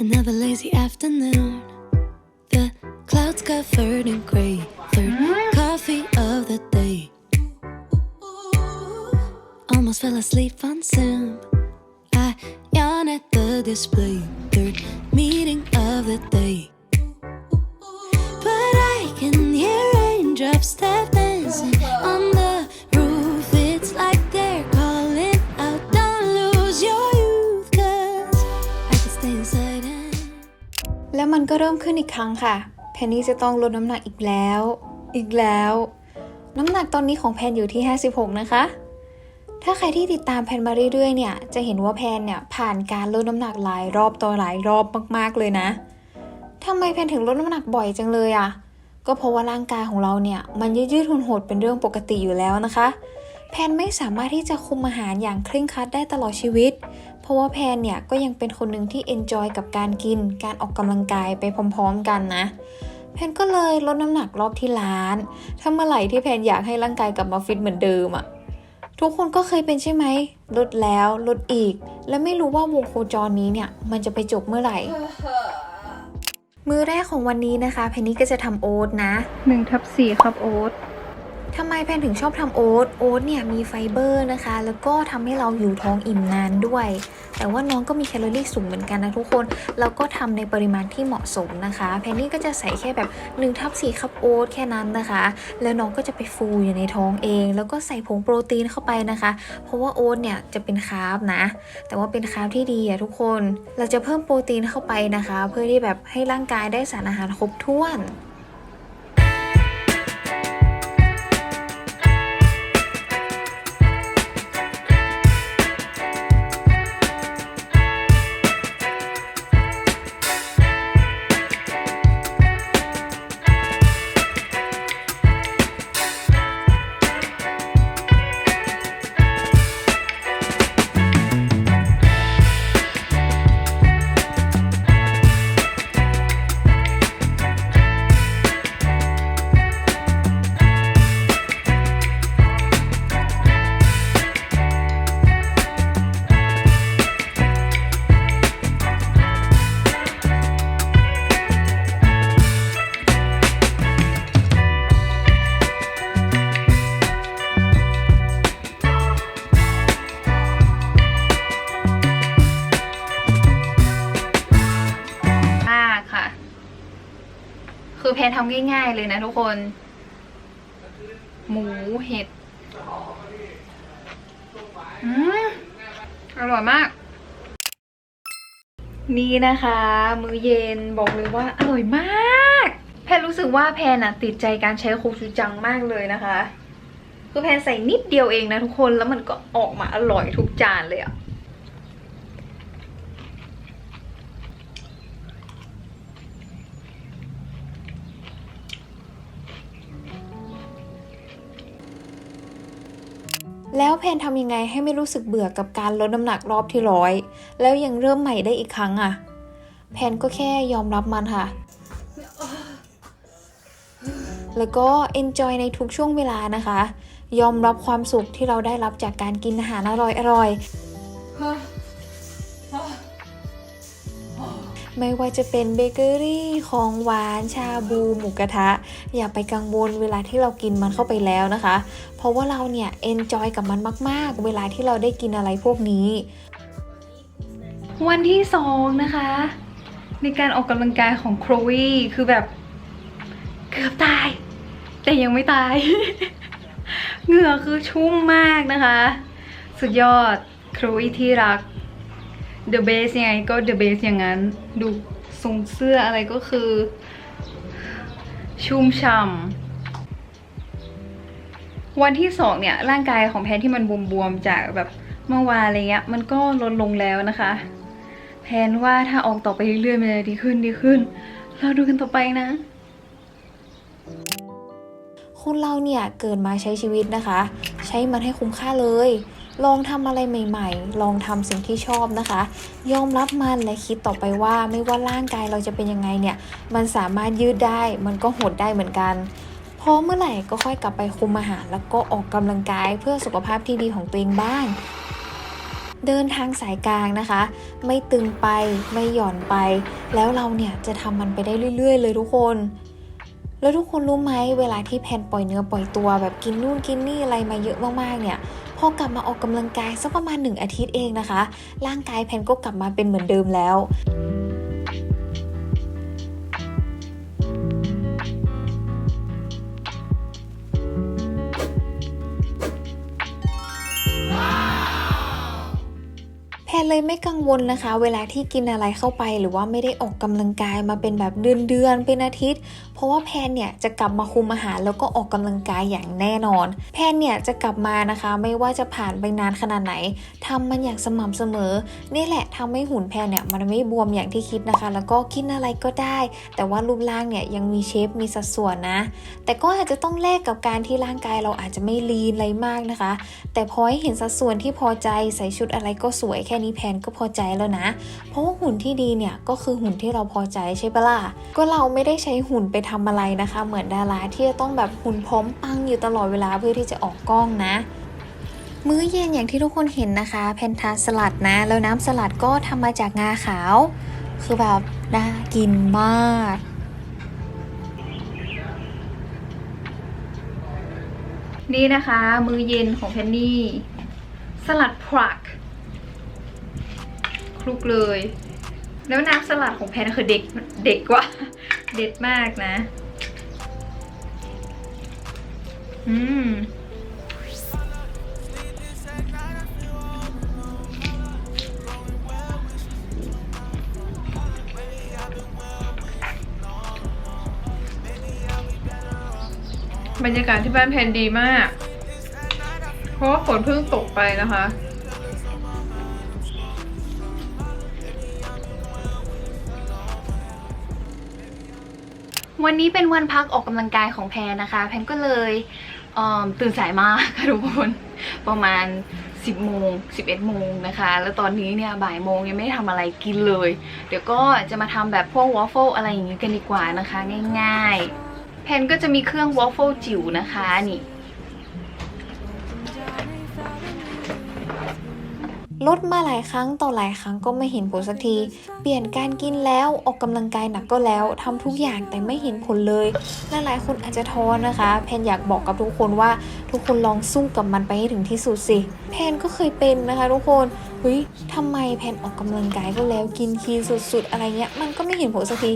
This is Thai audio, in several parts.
Another lazy afternoon. The clouds covered in gray. Third coffee of the day. Almost fell asleep on Zoom. I yawn at the display. Third meeting of the day. But I can hear raindrops tap เริ่มขึ้นอีกครั้งค่ะ แพนนี่จะต้องลดน้ำหนักอีกแล้ว อีกแล้ว น้ำหนักตอนนี้ของแพนอยู่ที่ 56 นะคะ ถ้าใครที่ติดตามแพนมาเรื่อยๆเนี่ย จะเห็นว่าแพนเนี่ยผ่านการลดน้ำหนักหลายรอบต่อหลายรอบมากๆเลยนะทำไมแพนถึงลดน้ำหนักบ่อยจังเลยอะ่ะ ก็เพราะว่าร่างกายของเราเนี่ยมันยืดยืดๆหดเป็นเรื่องปกติอยู่แล้วนะคะ แพนไม่สามารถที่จะคุมอาหารอย่างเคร่งครัดได้ตลอดชีวิต ราะว่าแพนเนี่ยก็ยังเป็นคนหนึ่งที่เอนจอยกับการกิน การออกกำลังกายไปพร้อมๆกันนะ แพนก็เลยลดน้ำหนักรอบที่ร้าน ถ้าเมื่อไหร่ที่แพนอยากให้ร่างกายกลับมาฟิตเหมือนเดิมอะทุกคนก็เคยเป็นใช่ไหม ลดแล้วลดอีก และไม่รู้ว่าวงโคจรนี้เนี่ยมันจะไปจบเมื่อไหร่ มื้อแรกของวันนี้นะคะ แพนนี่ก็จะทำโอ๊ตนะ1ทับ4ครับโอ๊ต ทำไมแพนถึงชอบทำโอ๊ต โอ๊ตเนี่ยมีไฟเบอร์นะคะ แล้วก็ทำให้เราอยู่ท้องอิ่มนานด้วย แต่ว่าน้องก็มีแคลอรี่สูงเหมือนกันนะทุกคน แล้วก็ทำในปริมาณที่เหมาะสมนะคะ แพนนี่ก็จะใส่แค่แบบ1ทับ4คัพโอ๊ตแค่นั้นนะคะ แล้วน้องก็จะไปฟูอยู่ในท้องเอง แล้วก็ใส่ผงโปรตีนเข้าไปนะคะ เพราะว่าโอ๊ตเนี่ยจะเป็นคาร์บนะ แต่ว่าเป็นคาร์บที่ดีอะทุกคน เราจะเพิ่มโปรตีนเข้าไปนะคะ เพื่อที่แบบให้ร่างกายได้สารอาหารครบถ้วน ทำง่าย ๆ เลยนะทุกคน หมูเห็ดอืมอร่อยมาก นี่นะคะ มื้อเย็นบอกเลยว่าอร่อยมาก แพนรู้สึกว่าแพนอะติดใจการใช้โคชูจังมากเลยนะคะ คือแพนใส่นิดเดียวเองนะทุกคนแล้วมันก็ออกมาอร่อยทุกจานเลยอะ แล้วแพนทำยังไงให้ไม่รู้สึกเบื่อกับการลดน้ำหนักรอบที่ร้อย แล้วยังเริ่มใหม่ได้อีกครั้งอะแพนก็แค่ยอมรับมันค่ะ แล้วก็ enjoy ในทุกช่วงเวลานะคะ ยอมรับความสุขที่เราได้รับจากการกินอาหารอร่อยๆ ไม่ว่าจะเป็นเบเกอรี่ของหวานชาบูหมูกระทะ อย่าไปกังวลเวลาที่เรากินมันเข้าไปแล้วนะคะ เพราะว่าเราเนี่ยเอนจอยกับมันมาก ๆ เวลาที่เราได้กินอะไรพวกนี้ วันที่สองนะคะ ในการออกกำลังกายของโครวีคือแบบเกือบตาย แต่ยังไม่ตาย เหงื่อคือชุ่มมากนะคะ สุดยอดครวีที่รัก The best ยังไงก็ The best อย่างนั้น ดูทรงเสื้ออะไรก็คือ ชุ่มช่ำวันที่สองเนี่ย ร่างกายของแพนที่มันบวมๆจากแบบเมื่อวานอะไรเงี้ย มันก็ลดลงแล้วนะคะ แพนว่าถ้าออกต่อไปเรื่อยๆมันจะดีขึ้นดีขึ้น เราดูกันต่อไปนะคนเราเนี่ยเกิดมาใช้ชีวิตนะคะ ใช้มันให้คุ้มค่าเลย ลองทำอะไรใหม่ ๆ ลองทำสิ่งที่ชอบนะคะ ยอมรับมันและคิดต่อไปว่าไม่ว่าร่างกายเราจะเป็นยังไงเนี่ย มันสามารถยืดได้ มันก็หดได้เหมือนกันพอเมื่อไหร่ก็ค่อยกลับไปคุมอาหาร แล้วก็ออกกำลังกายเพื่อสุขภาพที่ดีของตัวเองบ้าง เดินทางสายกลางนะคะ ไม่ตึงไปไม่หย่อนไป แล้วเราเนี่ยจะทำมันไปได้เรื่อย ๆ เลยทุกคนแล้วทุกคนรู้ไหมเวลาที่แพนปล่อยเนื้อปล่อยตัวแบบกินนู่นกินนี่อะไรมาเยอะมากๆเนี่ย พอกลับมาออกกำลังกายสักประมาณหนึ่งอาทิตย์เองนะคะ ร่างกายแพนก็กลับมาเป็นเหมือนเดิมแล้ว นเลยไม่กังวลนะคะ เวลาที่กินอะไรเข้าไป หรือว่าไม่ได้ออกกำลังกายมาเป็นแบบเดือนเดือนๆเป็นอาทิตย์ เพราะว่าแพนเนี่ยจะกลับมาคุมอาหารแล้วก็ออกกำลังกายอย่างแน่นอน แพนเนี่ยจะกลับมานะคะ ไม่ว่าจะผ่านไปนานขนาดไหนทำมันอย่างสม่ำเสมอ นี่แหละทำให้หุ่นแพนเนี่ยมันไม่บวมอย่างที่คิดนะคะ แล้วก็กินอะไรก็ได้ แต่ว่ารูปร่างเนี่ยยังมีเชฟมีสัดส่วนนะ แต่ก็อาจจะต้องแลกกับการที่ร่างกายเราอาจจะไม่ลีนอะไรมากนะคะ แต่พอให้เห็นสัดส่วนที่พอใจใส่ชุดอะไรก็สวยแค่นี้แพนก็พอใจแล้วนะ เพราะว่าหุ่นที่ดีเนี่ยก็คือหุ่นที่เราพอใจใช่ปะล่ะ ก็เราไม่ได้ใช้หุ่นไปทำอะไรนะคะ เหมือนดาราที่จะต้องแบบหุ่นพร้อมปังอยู่ตลอดเวลาเพื่อที่จะออกกล้องนะมื้อเย็นอย่างที่ทุกคนเห็นนะคะ แพนทานสลัดนะ แล้วน้ำสลัดก็ทำมาจากงาขาว คือแบบน่ากินมาก นี่นะคะ มือเย็นของแพนนี่ สลัดพรัก คลุกเลย แล้วน้ำสลัดของแพนคือเด็กเด็กกว่าเด็ดมากนะ อืมบรรยากาศที่บ้านแพนดีมาก เพราะว่าฝนเพิ่งตกไปนะคะ วันนี้เป็นวันพักออกกำลังกายของแพนนะคะ แพนก็เลยเตื่นสายมากค่ะทุกคนประมาณ 10โมง11โมงนะคะ แล้วตอนนี้เนี่ยบ่ายโมงยังไม่ได้ทำอะไรกินเลย เดี๋ยวก็จะมาทำแบบพวกวอฟเฟิลอะไรอย่างนี้กันดีกว่านะคะ ง่ายๆ แพนก็จะมีเครื่องวอฟเฟิลจิ๋วนะคะนี่ ลดมาหลายครั้งต่อหลายครั้งก็ไม่เห็นผลสักที เปลี่ยนการกินแล้วออกกำลังกายหนักก็แล้วทำทุกอย่างแต่ไม่เห็นผลเลยลหลายคนอาจจะท้อนะคะ แพนอยากบอกกับทุกคนว่าทุกคนลองสู้กับมันไปให้ถึงที่สุดสิ แพนก็เคยเป็นนะคะ ทุกคนเฮ้ยทำไมแพนออกกำลังกายก็แล้วกินคีนสุดๆ อะไรเงี้ยมันก็ไม่เห็นผลสักที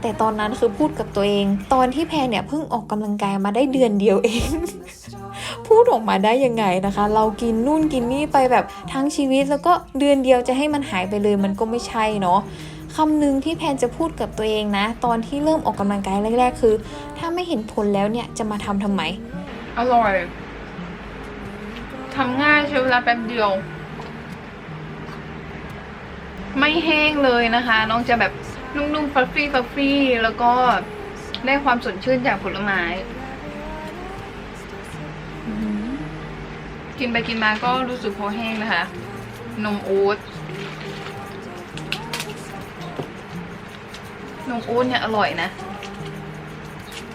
แต่ตอนนั้นคือพูดกับตัวเอง ตอนที่แพนเนี่ยเพิ่งออกกำลังกายมาได้เดือนเดียวเอง พูดออกมาได้ยังไงนะคะ เรากินนู่นกินนี่ไปแบบทั้งชีวิตแล้วก็เดือนเดียวจะให้มันหายไปเลยมันก็ไม่ใช่เนาะคำหนึ่งที่แพนจะพูดกับตัวเองนะ ตอนที่เริ่มออกกำลังกายแรกๆ คือ ถ้าไม่เห็นผลแล้วเนี่ยจะมาทำทำไม อร่อยทำง่ายใช้เวลาแป๊บเดียว ไม่แห้งเลยนะคะ น้องจะแบบนุ่มๆฟัฟฟี่ฟัฟฟี่แล้วก็ได้ความสดชื่นจากผลไม้ กินไปกินมาก็รู้สึกคอแห้งนะคะ นมโอ๊ตนมโอ๊ตเนี่ยอร่อยนะ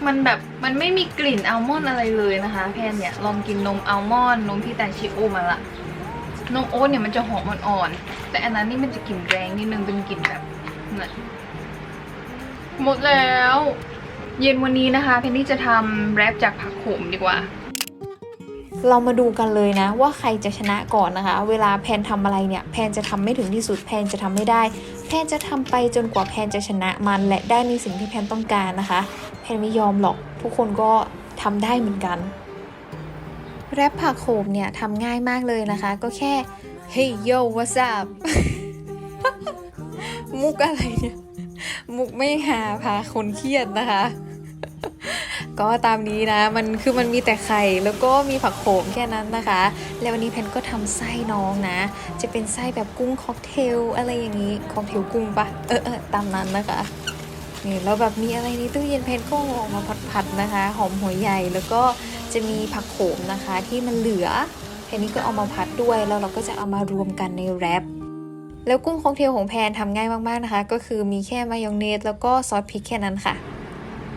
มันแบบมันไม่มีกลิ่นอัลมอนด์อะไรเลยนะคะแพนเนี่ยลองกินนมอัลมอนด์นมพิตาชิโอมาละนมโอ๊ตเนี่ยมันจะหอมอ่อนๆแต่อันนั้นนี่มันจะกลิ่นแรงนิดนึงเป็นกลิ่นแบบนะหมดแล้ว เย็นวันนี้นะคะ เพนนี่จะทำแรปจากผักขมดีกว่า เรามาดูกันเลยนะ ว่าใครจะชนะก่อนนะคะ เวลาแพนทำอะไรเนี่ยแพนจะทำไม่ถึงที่สุดแพนจะทำไม่ได้ แพนจะทำไปจนกว่าแพนจะชนะมันและได้ในสิ่งที่แพนต้องการนะคะ แพนไม่ยอมหรอก ทุกคนก็ทำได้เหมือนกัน แรปผักโขมเนี่ยทำง่ายมากเลยนะคะ ก็แค่ hey yo what's up มุกอะไรเนี่ย มุกไม่หาพาคนเครียดนะคะ ก็ตามนี้นะ มันคือมันมีแต่ไข่แล้วก็มีผักโขมแค่นั้นนะคะ แล้ววันนี้แพนก็ทำไส้น้องนะ จะเป็นไส้แบบกุ้งค็อกเทลอะไรอย่างนี้ค็อกเทลกุ้งปะเออเออตามนั้นนะคะนี่แล้วแบบมีอะไรในตู้เย็นแพนก็เอาอกมาผัดๆนะคะ หอมหัวใหญ่แล้วก็จะมีผักโขมนะคะที่มันเหลือแพนนี้ก็เอามาผัดด้วยแล้วเราก็จะเอามารวมกันในแรปแล้วกุ้งค็อกเทลของแพนทำง่ายมากๆนะคะ ก็คือมีแค่มายองเนสแล้วก็ซอสพริกแค่นั้นค่ะ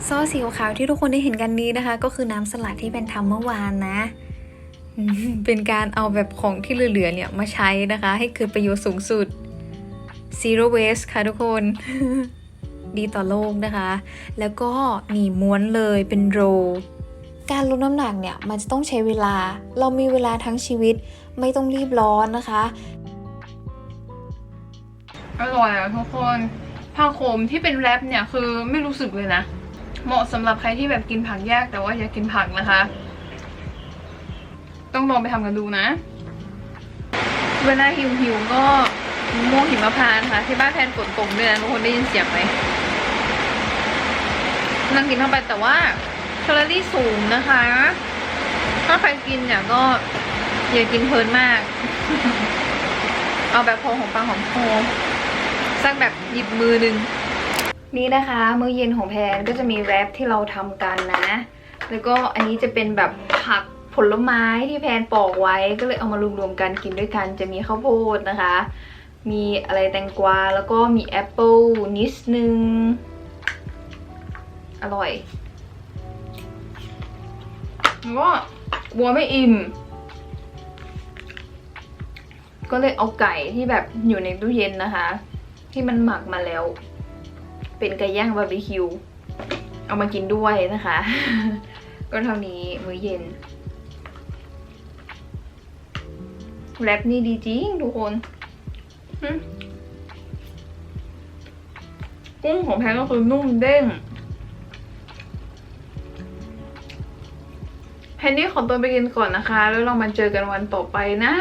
ซอสสีขาวที่ทุกคนได้เห็นกันนี้นะคะ ก็คือน้ำสลัดที่แพนทำเมื่อวานนะ เป็นการเอาแบบของที่เหลือๆเนี่ยมาใช้นะคะ ให้เกิดประโยชน์สูงสุด zero waste ค่ะทุกคน ดีต่อโลกนะคะ แล้วก็หนีม้วนเลยเป็นโร การลดน้ำหนักเนี่ยมันจะต้องใช้เวลา เรามีเวลาทั้งชีวิตไม่ต้องรีบร้อนนะคะ อร่อยอะทุกคนผักโขมที่เป็นแรปเนี่ยคือไม่รู้สึกเลยนะ เหมาะสำหรับใครที่แบบกินผักยากแต่ว่าอยากกินผักนะคะ ต้องลองไปทำกันดูนะ เวลาหิวหิวก็มะม่วงหิมพานค่ะ ที่บ้านแพนฝนตกด้วยนะทุกคนได้ยินเสียงไหมนั่งกินเข้าไปแต่ว่าแคลอรี่สูงนะคะ ถ้าใครกินเนี่ยก็อย่ากินเพลินมาก เอาแบบพอของปากหอมคอสักแบบหยิบมือหนึ่ง นี่นะคะมื้อเย็นของแพนก็จะมีแรปที่เราทำกันนะ แล้วก็อันนี้จะเป็นแบบผักผลไม้ที่แพนปอกไว้ก็เลยเอามารวมๆกันกินด้วยกันจะมีข้าวโพดนะคะ มีอะไรแตงกวาแล้วก็มีแอปเปิลนิดนึง อร่อยแล้วก็กลัวไม่อิ่ม ก็เลยเอาไก่ที่แบบอยู่ในตู้เย็นนะคะ ที่มันหมักมาแล้ว เป็นไก่ย่างบาร์บีคิว เอามากินด้วยนะคะ ก็เท่านี้มื้อเย็นแรปนี่ดีจริงทุกคนกุ้งของแพงก็คือนุ่มเด้งแพนนี่ขอตัวไปกินก่อนนะคะ แล้วเรามาเจอกันวันต่อไปนะ